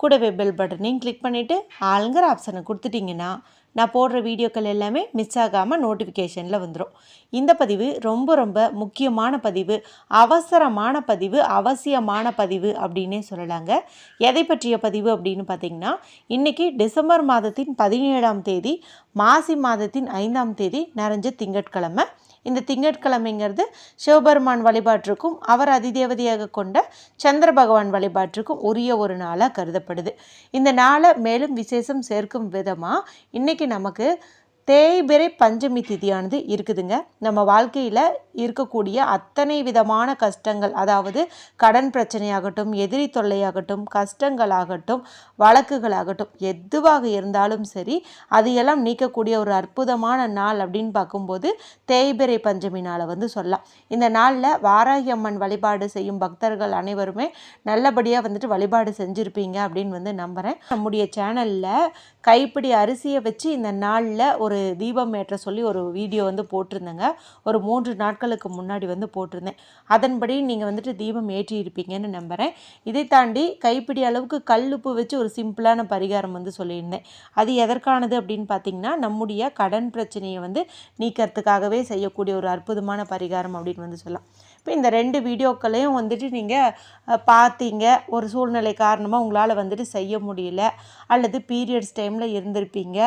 கூடவே பெல் பட்டனையும் கிளிக் பண்ணிவிட்டு ஆளுங்கிற ஆப்ஷனை கொடுத்துட்டிங்கன்னா நான் போடுற வீடியோக்கள் எல்லாமே மிஸ் ஆகாமல் நோட்டிஃபிகேஷனில் வந்துடும் இந்த பதிவு ரொம்ப ரொம்ப முக்கியமான பதிவு அவசரமான பதிவு அவசியமான பதிவு அப்படின்னே சொல்லலாங்க. எதை பற்றிய பதிவு அப்படின்னு பார்த்தீங்கன்னா இன்றைக்கி டிசம்பர் மாதத்தின் பதினேழாம் தேதி மாசி மாதத்தின் ஐந்தாம் தேதி நிறைஞ்ச திங்கட்கிழமை. இந்த திங்கட்கிழமைங்கிறது சிவபெருமான் வழிபாட்டிற்கும் அவர் அதிதேவதையாக கொண்ட சந்திர பகவான் வழிபாட்டிற்கும் உரிய ஒரு நாளாக கருதப்படுது. இந்த நாளை மேலும் விசேஷம் சேர்க்கும் விதமாக இன்றைக்கி நமக்கு தேய்பிறை பஞ்சமி திதியானது இருக்குதுங்க. நம்ம வாழ்க்கையில் இருக்கக்கூடிய அத்தனை விதமான கஷ்டங்கள் அதாவது கடன் பிரச்சனையாகட்டும் எதிரி தொல்லையாகட்டும் கஷ்டங்களாகட்டும் வழக்குகளாகட்டும் எதுவாக இருந்தாலும் சரி அதையெல்லாம் நீக்கக்கூடிய ஒரு அற்புதமான நாள் அப்படின்னு பார்க்கும்போது தேய்பிறை பஞ்சமி நாளை வந்து சொல்லலாம். இந்த நாளில் வாராகி அம்மன் வழிபாடு செய்யும் பக்தர்கள் அனைவருமே நல்லபடியாக வந்துட்டு வழிபாடு செஞ்சுருப்பீங்க அப்படின்னு வந்து நம்புகிறேன் நம்முடைய சேனலில் கைப்பிடி அரிசியை வச்சு இந்த நாளில் ஒரு தீபம் ஏற்ற சொல்லி ஒரு வீடியோ வந்து போட்டிருந்தேங்க. ஒரு மூன்று நாட்களுக்கு முன்னாடி வந்து போட்டிருந்தேன். அதன்படி நீங்கள் வந்துட்டு தீபம் ஏற்றி இருப்பீங்கன்னு நம்புகிறேன் இதை தாண்டி கைப்பிடி அளவுக்கு கல்லுப்பு வச்சு ஒரு சிம்பிளான பரிகாரம் வந்து சொல்லியிருந்தேன். அது எதற்கானது அப்படின்னு பார்த்தீங்கன்னா நம்முடைய கடன் பிரச்சனையை வந்து நீக்கிறதுக்காகவே செய்யக்கூடிய ஒரு அற்புதமான பரிகாரம் அப்படின்னு வந்து சொல்லலாம். இப்போ இந்த ரெண்டு வீடியோக்களையும் வந்துட்டு நீங்கள் பார்த்தீங்க. ஒரு சூழ்நிலை காரணமாக உங்களால் வந்துட்டு செய்ய முடியல. அல்லது பீரியட்ஸ் டைமில் இருந்திருப்பீங்க.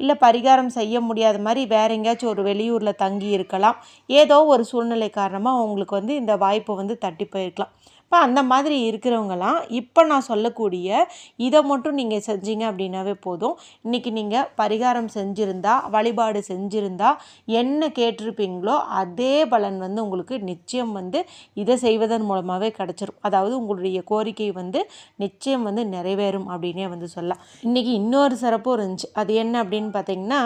இல்லை பரிகாரம் செய்ய முடியாத மாதிரி வேற எங்கேயாச்சும் ஒரு வெளியூரில் தங்கி இருக்கலாம். ஏதோ ஒரு சூழ்நிலை காரணமாக உங்களுக்கு வந்து இந்த வாய்ப்பு வந்து தட்டி போயிருக்கலாம். இப்போ அந்த மாதிரி இருக்கிறவங்களாம் இப்போ நான் சொல்லக்கூடிய இதை மட்டும் நீங்கள் செஞ்சீங்க அப்படின்னாவே போதும். இன்றைக்கி நீங்கள் பரிகாரம் செஞ்சுருந்தா வழிபாடு செஞ்சுருந்தா என்ன கேட்டிருப்பீங்களோ அதே பலன் வந்து உங்களுக்கு நிச்சயம் வந்து இதை செய்வதன் மூலமாகவே கிடச்சிரும். அதாவது உங்களுடைய கோரிக்கை வந்து நிச்சயம் வந்து நிறைவேறும் அப்படின்னே வந்து சொல்லலாம். இன்றைக்கி இன்னொரு சிறப்பும் இருந்துச்சு. அது என்ன அப்படின்னு பார்த்தீங்கன்னா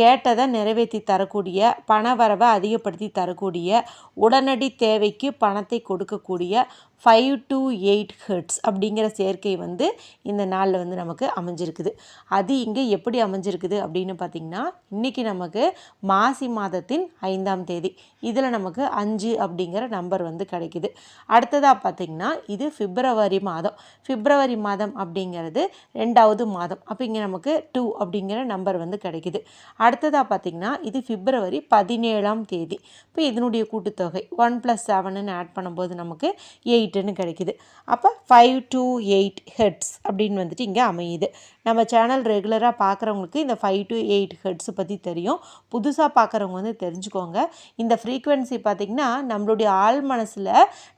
கேட்டதை நிறைவேற்றி தரக்கூடிய பண வரவை அதிகப்படுத்தி தரக்கூடிய உடனடி தேவைக்கு பணத்தை கொடுக்கக்கூடிய ஃபைவ் டு எயிட் ஹெர்ட்ஸ் அப்படிங்கிற சேர்க்கை வந்து இந்த நாளில் வந்து நமக்கு அமைஞ்சிருக்குது. அது இங்கே எப்படி அமைஞ்சிருக்குது அப்படின்னு பார்த்திங்கன்னா இன்றைக்கி நமக்கு மாசி மாதத்தின் ஐந்தாம் தேதி. இதில் நமக்கு அஞ்சு அப்படிங்கிற நம்பர் வந்து கிடைக்குது. அடுத்ததாக பார்த்திங்கன்னா இது பிப்ரவரி மாதம். பிப்ரவரி மாதம் அப்படிங்கிறது ரெண்டாவது மாதம். அப்போ இங்கே நமக்கு டூ அப்படிங்கிற நம்பர் வந்து கிடைக்குது. அடுத்ததாக பார்த்திங்கன்னா இது பிப்ரவரி பதினேழாம் தேதி. இப்போ இதனுடைய கூட்டுத்தொகை ஒன் ப்ளஸ் செவனுன்னு ஆட் பண்ணும்போது நமக்கு எயிட் எயிட்டுன்னு கிடைக்குது. அப்போ ஃபைவ் டூ எயிட் ஹெட்ஸ் அப்படின்னு வந்துட்டு இங்கே அமையுது. நம்ம சேனல் ரெகுலராக பார்க்குறவங்களுக்கு இந்த ஃபைவ் டு எயிட் ஹெட்ஸை பற்றி தெரியும். புதுசாக பார்க்குறவங்க வந்து தெரிஞ்சுக்கோங்க. இந்த ஃப்ரீக்குவென்சி பார்த்திங்கன்னா நம்மளுடைய ஆள் மனசில்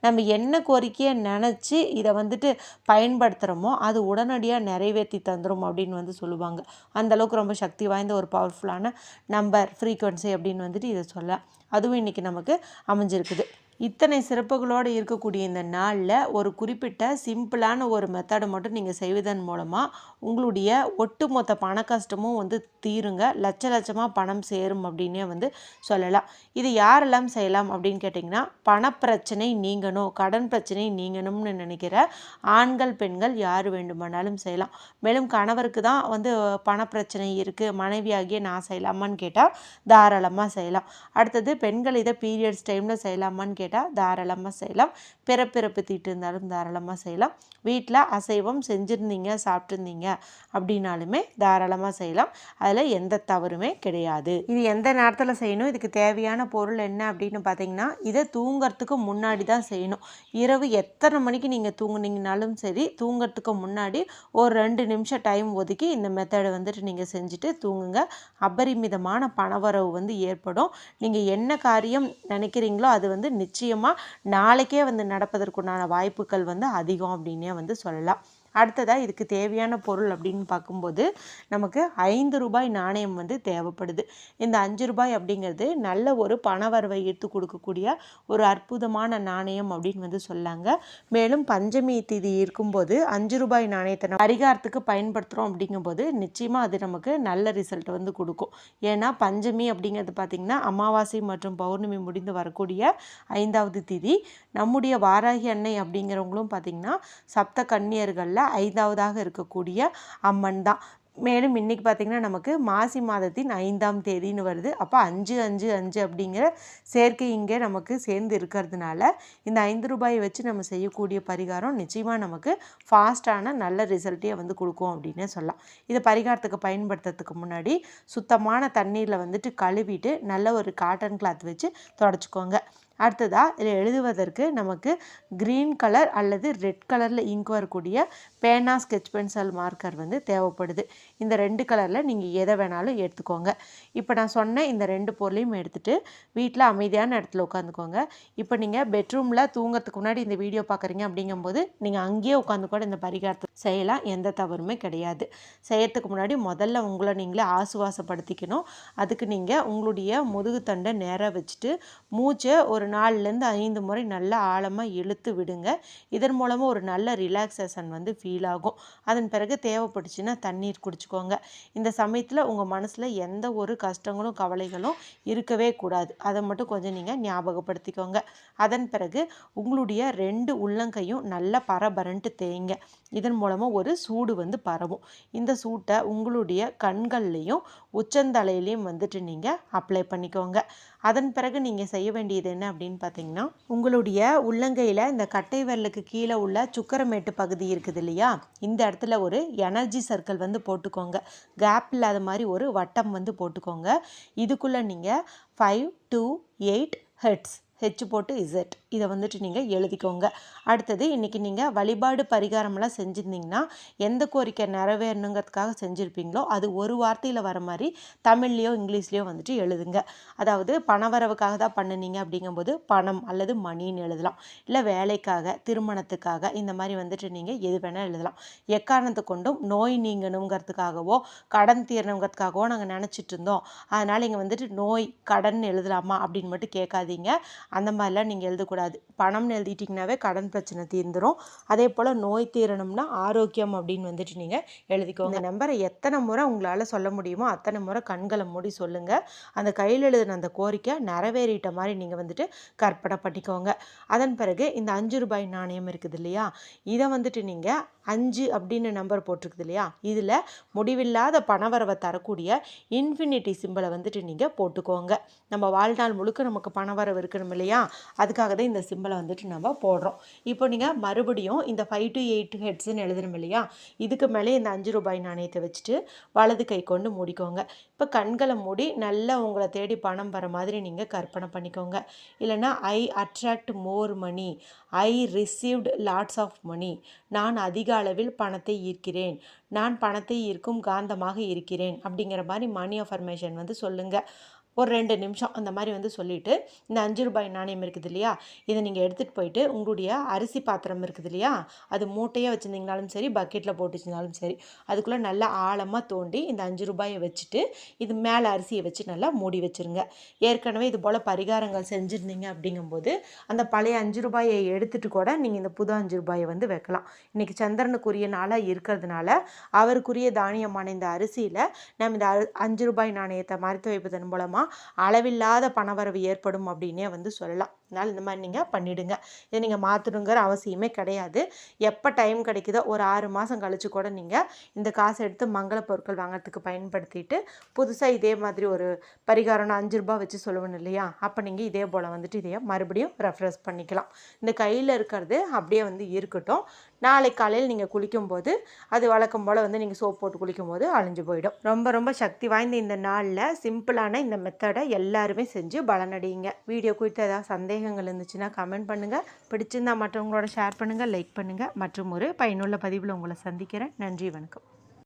நம்ம என்ன கோரிக்கையை நினச்சி இதை வந்துட்டு பயன்படுத்துகிறோமோ அது உடனடியாக நிறைவேற்றி தந்துடும் அப்படின்னு வந்து சொல்லுவாங்க. அந்தளவுக்கு ரொம்ப சக்தி வாய்ந்த ஒரு பவர்ஃபுல்லான நம்பர் ஃப்ரீக்குவென்சி அப்படின்னு வந்துட்டு இதை சொல்லலாம் அதுவும் இன்றைக்கி நமக்கு அமைஞ்சிருக்குது. இத்தனை சிறப்புகளோடு இருக்கக்கூடிய இந்த நாளில் ஒரு குறிப்பிட்ட சிம்பிளான ஒரு மெத்தடை மட்டும் நீங்கள் செய்வதன் மூலமாக உங்களுடைய ஒட்டுமொத்த பண கஷ்டமும் வந்து தீருங்க. லட்ச லட்சமாக பணம் சேரும் அப்படின்னே வந்து சொல்லலாம். இது யாரெல்லாம் செய்யலாம் அப்படின்னு கேட்டிங்கன்னா பணப்பிரச்சனை நீங்கணும் கடன் பிரச்சனை நீங்கணும்னு நினைக்கிற ஆண்கள் பெண்கள் யார் வேண்டுமானாலும் செய்யலாம். மேலும் கணவருக்கு தான் வந்து பணப்பிரச்சனை இருக்குது மனைவியாகிய நான் செய்யலாமான்னு கேட்டால் தாராளமாக செய்யலாம். அடுத்தது பெண்கள் இதை பீரியட்ஸ் டைமில் செய்யலாமான்னு கேட்டால் தாராளமாக செய்யலாம். பிறப்பிறப்பு தீட்டு இருந்தாலும் தாராளமாக செய்யலாம். வீட்டில் அசைவம் செஞ்சுருந்தீங்க சாப்பிட்ருந்தீங்க அப்படின்னாலுமே தாராளமாக செய்யலாம். அதில் எந்த தவறுமே கிடையாது. இது எந்த நேரத்தில் செய்யணும்? இதுக்கு தேவையான பொருள் என்ன அப்படின்னு பார்த்தீங்கன்னா இதை தூங்கிறதுக்கு முன்னாடி தான் செய்யணும். இரவு எத்தனை மணிக்கு நீங்கள் தூங்குனீங்கனாலும் சரி தூங்கிறதுக்கு முன்னாடி ஒரு ரெண்டு நிமிஷம் டைம் ஒதுக்கி இந்த மெத்தடை வந்துட்டு நீங்கள் செஞ்சுட்டு தூங்குங்க. அபரிமிதமான பணவரவு வந்து ஏற்படும். நீங்கள் என்ன காரியம் நினைக்கிறீங்களோ அது வந்து நிச்சயமாக நாளைக்கே வந்து நடப்பதற்குண்டான வாய்ப்புகள் வந்து அதிகம் அப்படின்னே வந்து சொல்லலாம். அடுத்ததாக இதுக்கு தேவையான பொருள் அப்படின்னு பார்க்கும்போது நமக்கு ஐந்து ரூபாய் நாணயம் வந்து தேவைப்படுது. இந்த அஞ்சு ரூபாய் அப்படிங்கிறது நல்ல ஒரு பணவரவை ஈர்த்து கொடுக்கக்கூடிய ஒரு அற்புதமான நாணயம் அப்படின்னு வந்து சொல்லாங்க. மேலும் பஞ்சமி திதி இருக்கும்போது அஞ்சு ரூபாய் நாணயத்தை நம்ம பரிகாரத்துக்கு பயன்படுத்துகிறோம் அப்படிங்கும்போது நிச்சயமாக அது நமக்கு நல்ல ரிசல்ட் வந்து கொடுக்கும். ஏன்னா பஞ்சமி அப்படிங்கிறது பார்த்திங்கன்னா அமாவாசை மற்றும் பௌர்ணமி முடிந்து வரக்கூடிய ஐந்தாவது திதி. நம்முடைய வாராகி அன்னை அப்படிங்கிறவங்களும் பார்த்திங்கன்னா சப்த கன்னியர்களில் ஐந்தாவதாக இருக்கக்கூடிய அம்மன் தான். மேலும் இன்றைக்கி பார்த்திங்கன்னா நமக்கு மாசி மாதத்தின் ஐந்தாம் தேதின்னு வருது. அப்போ அஞ்சு அஞ்சு அஞ்சு அப்படிங்கிற சேர்க்கை இங்கே நமக்கு சேர்ந்து இருக்கிறதுனால இந்த ஐந்து ரூபாயை வச்சு நம்ம செய்யக்கூடிய பரிகாரம் நிச்சயமாக நமக்கு ஃபாஸ்ட்டான நல்ல ரிசல்ட்டே வந்து கொடுக்கும் அப்படின்னு சொல்லலாம். இதை பரிகாரத்துக்கு பயன்படுத்துறதுக்கு முன்னாடி சுத்தமான தண்ணீரில் வந்துட்டு கழுவிட்டு நல்ல ஒரு காட்டன் கிளாத் வச்சு தொடச்சிக்கோங்க. அடுத்ததாக இதில் எழுதுவதற்கு நமக்கு க்ரீன் கலர் அல்லது ரெட் கலரில் இங்க் வரக்கூடிய பேனா ஸ்கெச் பென்சில் மார்க்கர் வந்து தேவைப்படுது. இந்த ரெண்டு கலரில் நீங்கள் எதை வேணாலும் எடுத்துக்கோங்க. இப்போ நான் சொன்ன இந்த ரெண்டு பொருளையும் எடுத்துகிட்டு வீட்டில் அமைதியான இடத்துல உட்காந்துக்கோங்க. இப்போ நீங்கள் பெட்ரூமில் தூங்கிறதுக்கு முன்னாடி இந்த வீடியோ பார்க்குறீங்க அப்படிங்கும்போது நீங்கள் அங்கேயே உட்காந்து கூட இந்த பரிகாரத்தை செய்யலாம். எந்த தவறுமே கிடையாது. செய்யறதுக்கு முன்னாடி முதல்ல உங்களை நீங்களே ஆசுவாசப்படுத்திக்கணும். அதுக்கு நீங்கள் உங்களுடைய முதுகு தண்டை நேராக வச்சுட்டு மூச்சை ஒரு நாலுலேருந்து ஐந்து முறை நல்லா ஆழமாக இழுத்து விடுங்க. இதன் மூலமாக ஒரு நல்ல ரிலாக்ஸேஷன் வந்து ஃபீல் ஃபீல் ஆகும். அதன் பிறகு தேவைப்பட்டுச்சுன்னா தண்ணீர் குடிச்சுக்கோங்க. இந்த சமயத்தில் உங்கள் மனசில் எந்த ஒரு கஷ்டங்களும் கவலைகளும் இருக்கவே கூடாது. அதை மட்டும் கொஞ்சம் நீங்கள் ஞாபகப்படுத்திக்கோங்க. அதன் பிறகு உங்களுடைய ரெண்டு உள்ளங்கையும் நல்லா பரபரன்ட்டு தேய்ங்க. இதன் மூலமாக ஒரு சூடு வந்து பரவும். இந்த சூட்டை உங்களுடைய கண்கள்லேயும் உச்சந்தலையிலையும் வந்துட்டு நீங்கள் அப்ளை பண்ணிக்கோங்க. அதன் பிறகு நீங்கள் செய்ய வேண்டியது என்ன அப்படின்னு பார்த்தீங்கன்னா உங்களுடைய உள்ளங்கையில் இந்த கட்டை விரலுக்கு கீழே உள்ள சுக்கரமேட்டு பகுதி இருக்குது இல்லையா? இந்த இடத்துல ஒரு எனர்ஜி சர்க்கிள் வந்து போட்டுக்கோங்க. கேப் இல்லாத மாதிரி ஒரு வட்டம் வந்து போட்டுக்கோங்க. இதுக்குள்ளே நீங்கள் five two eight heads H போட்டு இசட் இதை வந்துட்டு நீங்கள் எழுதிக்கோங்க. அடுத்தது இன்றைக்கி நீங்கள் வழிபாடு பரிகாரமெல்லாம் செஞ்சுருந்தீங்கன்னா எந்த கோரிக்கை நிறைவேறணுங்கிறதுக்காக செஞ்சுருப்பீங்களோ அது ஒரு வார்த்தையில் வர மாதிரி தமிழ்லேயோ இங்கிலீஷ்லேயோ வந்துட்டு எழுதுங்க. அதாவது பணவரவுக்காக தான் பண்ணுனீங்க அப்படிங்கும்போது பணம் அல்லது மணின்னு எழுதலாம். இல்லை வேலைக்காக திருமணத்துக்காக இந்த மாதிரி வந்துட்டு நீங்கள் எது வேணால் எழுதலாம். எக்காரணத்தை கொண்டும் நோய் நீங்கணுங்கிறதுக்காகவோ கடன் தீரணுங்கிறதுக்காகவோ நாங்கள் நினச்சிட்டு இருந்தோம். அதனால் இங்கே வந்துட்டு நோய் கடன் எழுதலாமா அப்படின்னு மட்டும் கேட்காதீங்க. அந்த மாதிரிலாம் நீங்கள் எழுதக்கூடாது. பணம்னு எழுதிட்டிங்கனாவே கடன் பிரச்சனை தீர்ந்துடும் அதே போல் நோய் தீரணும்னா ஆரோக்கியம் அப்படின்னு வந்துட்டு நீங்கள் எழுதிக்கோங்க. இந்த நம்பரை எத்தனை முறை உங்களால் சொல்ல முடியுமோ அத்தனை முறை கண்களை மூடி சொல்லுங்கள் அந்த கையில் எழுதின அந்த கோரிக்கை நிறைவேறிட்ட மாதிரி நீங்கள் வந்துட்டு கற்பனை பண்ணிக்கோங்க. அதன் பிறகு இந்த அஞ்சு ரூபாய் நாணயம் இருக்குது இல்லையா? இதை வந்துட்டு நீங்கள் அஞ்சு அப்படின்னு நம்பர் போட்டிருக்குது இல்லையா? இதில் முடிவில்லாத பணவரவை தரக்கூடிய இன்ஃபினிட்டி சிம்பிளை வந்துட்டு நீங்கள் போட்டுக்கோங்க. நம்ம வாழ்நாள் முழுக்க நமக்கு பணவரவு இருக்கணும் இல்லையா? அதுக்காக தான் இந்த சிம்பிளை வந்துட்டு நம்ம போடுறோம். இப்போ நீங்கள் மறுபடியும் இந்த ஃபைவ் டு எயிட் ஹெட்ஸ்ன்னு எழுதணும் இல்லையா? இதுக்கு மேலே இந்த அஞ்சு ரூபாய் நாணயத்தை வச்சுட்டு வலது கை கொண்டு மூடிக்கோங்க. இப்போ கண்களை மூடி நல்லா உங்களை தேடி பணம் வர மாதிரி நீங்கள் கற்பனை பண்ணிக்கோங்க. இல்லைன்னா I attract more money I received lots of money நான் அதிக அளவில் பணத்தை ஈர்க்கிறேன். நான் பணத்தை ஈர்க்கும் காந்தமாக இருக்கிறேன். அப்படிங்கிற மாதிரி மணி அஃபர்மேஷன் வந்து சொல்லுங்கள் ஒரு ரெண்டு நிமிஷம் அந்த மாதிரி வந்து சொல்லிவிட்டு இந்த அஞ்சு ரூபாய் நாணயம் இருக்குது இல்லையா? இதை நீங்கள் எடுத்துகிட்டு போயிட்டு உங்களுடைய அரிசி பாத்திரம் இருக்குது இல்லையா? அது மூட்டையாக வச்சுருந்தீங்கனாலும் சரி பக்கெட்டில் போட்டு சரி அதுக்குள்ளே நல்லா ஆழமாக தோண்டி இந்த அஞ்சு ரூபாயை வச்சுட்டு இது மேலே அரிசியை வச்சு நல்லா மூடி வச்சுருங்க. ஏற்கனவே இது போல் பரிகாரங்கள் செஞ்சுருந்தீங்க அப்படிங்கும்போது அந்த பழைய அஞ்சு ரூபாயை எடுத்துகிட்டு கூட நீங்கள் இந்த புது அஞ்சு ரூபாயை வந்து வைக்கலாம். இன்றைக்கி சந்திரனுக்குரிய நாளாக இருக்கிறதுனால அவருக்குரிய தானியமான இந்த அரிசியில் நம்ம இந்த அஞ்சு ரூபாய் நாணயத்தை மறைத்து வைப்பதன் மூலமாக அளவில்லாத பணவரவு ஏற்படும் அப்படின்னே வந்து சொல்லலாம். அதனால் இந்த மாதிரி நீங்கள் பண்ணிவிடுங்க இதை நீங்கள் மாற்றணுங்கிற அவசியமே கிடையாது. எப்போ டைம் கிடைக்குதோ ஒரு ஆறு மாதம் கழித்து கூட நீங்கள் இந்த காசை எடுத்து மங்கள பொருட்கள் வாங்கிறதுக்கு பயன்படுத்திட்டு புதுசாக இதே மாதிரி ஒரு பரிகாரம் அஞ்சு ரூபா வச்சு சொல்லுவேன் இல்லையா? அப்போ நீங்கள் இதே போல் வந்துட்டு இதையே மறுபடியும் ரெஃப்ரெஷ் பண்ணிக்கலாம். இந்த கையில் இருக்கிறது அப்படியே வந்து இருக்கட்டும். நாளை காலையில் நீங்கள் குளிக்கும்போது அது வழக்கம் போல் வந்து நீங்கள் சோப் போட்டு குளிக்கும்போது அழிஞ்சு போயிடும். ரொம்ப ரொம்ப சக்தி வாய்ந்த இந்த நாளில் சிம்பிளான இந்த மெத்தடை எல்லாருமே செஞ்சு பலனடையுங்க. வீடியோ குறித்து ஏதாவது சந்தேகங்கள் இருந்துச்சுன்னா கமெண்ட் பண்ணுங்கள் பிடிச்சிருந்தா மற்றவங்களோட ஷேர் பண்ணுங்கள் லைக் பண்ணுங்கள் மற்றும் ஒரு பயனுள்ள பதிவில் உங்களை சந்திக்கிறேன். நன்றி வணக்கம்.